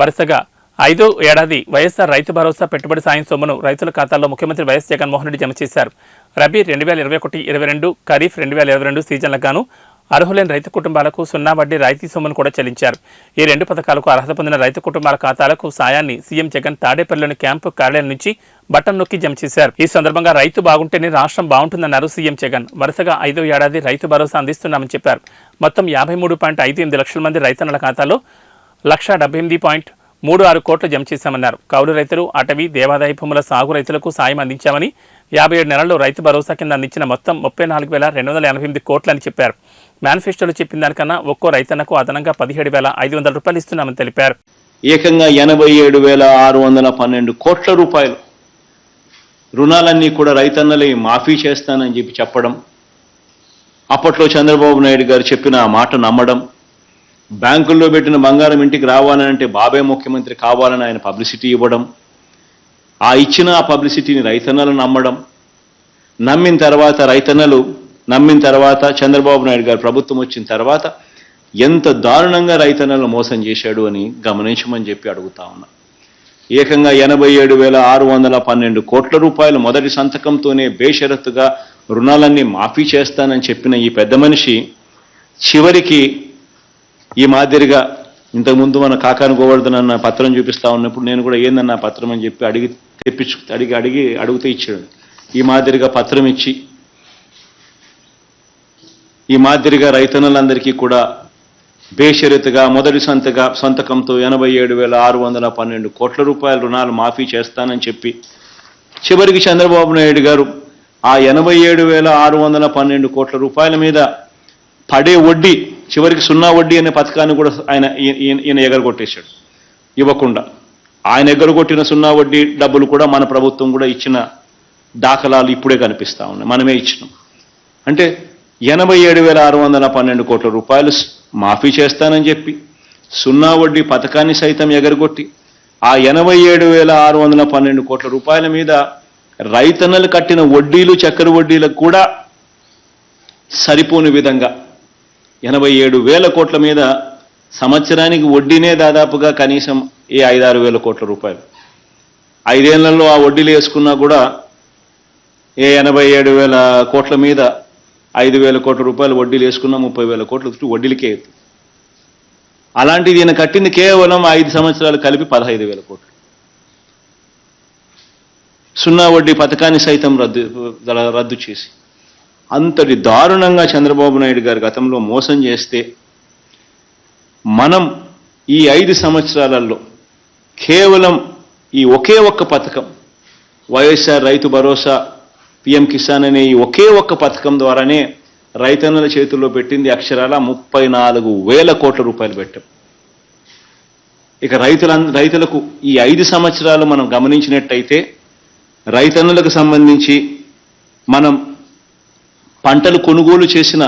వరుసగా ఐదో ఏడాది వైఎస్ఆర్ రైతు భరోసా పెట్టుబడి సాయం సొమ్మును రైతుల ఖాతాల్లో ముఖ్యమంత్రి వైఎస్ జగన్మోహన్ రెడ్డి జమ చేశారు. రబీ రెండు వేల ఇరవై ఒకటి ఇరవై రెండు ఖరీఫ్ రెండు వేల ఇరవై రెండు సీజన్లకు గాను అర్హులైన రైతు కుటుంబాలకు సున్నా వడ్డీ రాయితీ సొమ్మును కూడా చెల్లించారు. ఈ రెండు పథకాలకు అర్హత పొందిన రైతు కుటుంబాల ఖాతాలకు సాయాన్ని సీఎం జగన్ తాడేపల్లిలోని క్యాంపు కార్యాలయం నుంచి బటన్ నొక్కి జమ చేశారు. ఈ సందర్భంగా రైతు బాగుంటేనే రాష్ట్రం బాగుంటుందన్నారు సీఎం జగన్. వరుసగా ఐదో ఏడాది రైతు భరోసా అందిస్తున్నామని చెప్పారు. మొత్తం యాభై మూడు పాయింట్ ఐదు ఎనిమిది లక్షల మంది రైతన్నల ఖాతాలో లక్ష డెబ్బై ఎనిమిది పాయింట్ మూడు ఆరు కోట్లు జమ చేశామన్నారు. కౌలు రైతులు అటవీ దేవాదాయ భూముల సాగు రైతులకు సాయం అందించామని యాభై ఏడు నెలల్లో రైతు భరోసా కింద అందించిన మొత్తం ముప్పై నాలుగు వేల రెండు వందల ఎనభై ఎనిమిది కోట్లని చెప్పారు. మేనిఫెస్టోలో చెప్పిన దానికన్నా ఒక్కో రైతన్నకు అదనంగా పదిహేడు వేల ఐదు వందల రూపాయలు ఇస్తున్నామని తెలిపారు. ఏకంగా ఎనభై ఏడు వేల ఆరు వందల పన్నెండు కోట్ల రూపాయలు రుణాలన్నీ కూడా రైతన్నలే మాఫీ చేస్తానని చెప్పి చెప్పడం అప్పట్లో చంద్రబాబు నాయుడు గారు చెప్పిన ఆ మాట నమ్మడం బ్యాంకుల్లో పెట్టిన బంగారం ఇంటికి రావాలని అంటే బాబే ముఖ్యమంత్రి కావాలని ఆయన పబ్లిసిటీ ఇవ్వడం ఆ ఇచ్చిన ఆ పబ్లిసిటీని రైతన్నలు నమ్మడం నమ్మిన తర్వాత రైతన్నలు నమ్మిన తర్వాత చంద్రబాబు నాయుడు గారు ప్రభుత్వం వచ్చిన తర్వాత ఎంత దారుణంగా రైతన్నలు మోసం చేశాడు అని గమనించమని చెప్పి అడుగుతా ఉన్నా. ఏకంగా ఎనభై ఏడు వేల ఆరు వందల పన్నెండు కోట్ల రూపాయలు మొదటి సంతకంతోనే బేషరత్తుగా రుణాలన్నీ మాఫీ చేస్తానని చెప్పిన ఈ పెద్ద మనిషి చివరికి ఈ మాదిరిగా ఇంతకుముందు మన కాకాను గోవర్ధన్ అన్న పత్రం చూపిస్తా ఉన్నప్పుడు నేను కూడా ఏందన్న పత్రం అని చెప్పి అడిగి తెప్పించు అడిగి అడిగి అడుగుతూ ఇచ్చాడు. ఈ మాదిరిగా పత్రం ఇచ్చి ఈ మాదిరిగా రైతన్నులందరికీ కూడా బేషరతుగా మొదటి సంతగా సంతకంతో ఎనభై ఏడు వేల ఆరు వందల పన్నెండు కోట్ల రూపాయల రుణాలు మాఫీ చేస్తానని చెప్పి చివరికి చంద్రబాబు నాయుడు గారు ఆ ఎనభై ఏడు వేల ఆరు వందల పన్నెండు కోట్ల రూపాయల మీద పడే వడ్డీ చివరికి సున్నా వడ్డీ అనే పథకాన్ని కూడా ఆయన ఈయన ఎగరగొట్టేశాడు. ఇవ్వకుండా. ఆయన ఎగరగొట్టిన సున్నా వడ్డీ డబ్బులు కూడా మన ప్రభుత్వం కూడా ఇచ్చిన దాఖలాలు ఇప్పుడే కనిపిస్తా ఉన్నాయి. మనమే ఇచ్చినాం. అంటే ఎనభై ఏడు వేల ఆరు వందల పన్నెండు కోట్ల రూపాయలు మాఫీ చేస్తానని చెప్పి సున్నా వడ్డీ పథకాన్ని సైతం ఎగరగొట్టి ఆ ఎనభై ఏడు వేల ఆరు వందల పన్నెండు కోట్ల రూపాయల మీద రైతన్నలు కట్టిన వడ్డీలు చక్కెర వడ్డీలకు కూడా సరిపోని విధంగా ఎనభై ఏడు వేల కోట్ల మీద సంవత్సరానికి వడ్డీనే దాదాపుగా కనీసం ఏ ఐదారు వేల కోట్ల రూపాయలు. ఐదేళ్ళలో ఆ వడ్డీలు వేసుకున్నా కూడా ఏ ఎనభై ఏడు వేల కోట్ల మీద ఐదు వేల కోట్ల రూపాయలు వడ్డీలు వేసుకున్నా ముప్పై వేల కోట్ల చుట్టూ వడ్డీలకే అలాంటిది ఈయన కట్టింది కేవలం ఐదు సంవత్సరాలు కలిపి పదహైదు వేల కోట్లు. సున్నా వడ్డీ పథకాన్ని సైతం రద్దు రద్దు చేసి అంతటి దారుణంగా చంద్రబాబు నాయుడు గారు గతంలో మోసం చేస్తే మనం ఈ ఐదు సంవత్సరాలలో కేవలం ఈ ఒకే ఒక్క పథకం వైఎస్ఆర్ రైతు భరోసా పిఎం కిసాన్ అనే ఈ ఒకే ఒక్క పథకం ద్వారానే రైతన్నుల చేతుల్లో పెట్టింది అక్షరాల ముప్పై నాలుగు వేల కోట్ల రూపాయలు పెట్టాం. ఇక రైతుల రైతులకు ఈ ఐదు సంవత్సరాలు మనం గమనించినట్టయితే రైతన్నులకు సంబంధించి మనం పంటలు కొనుగోలు చేసిన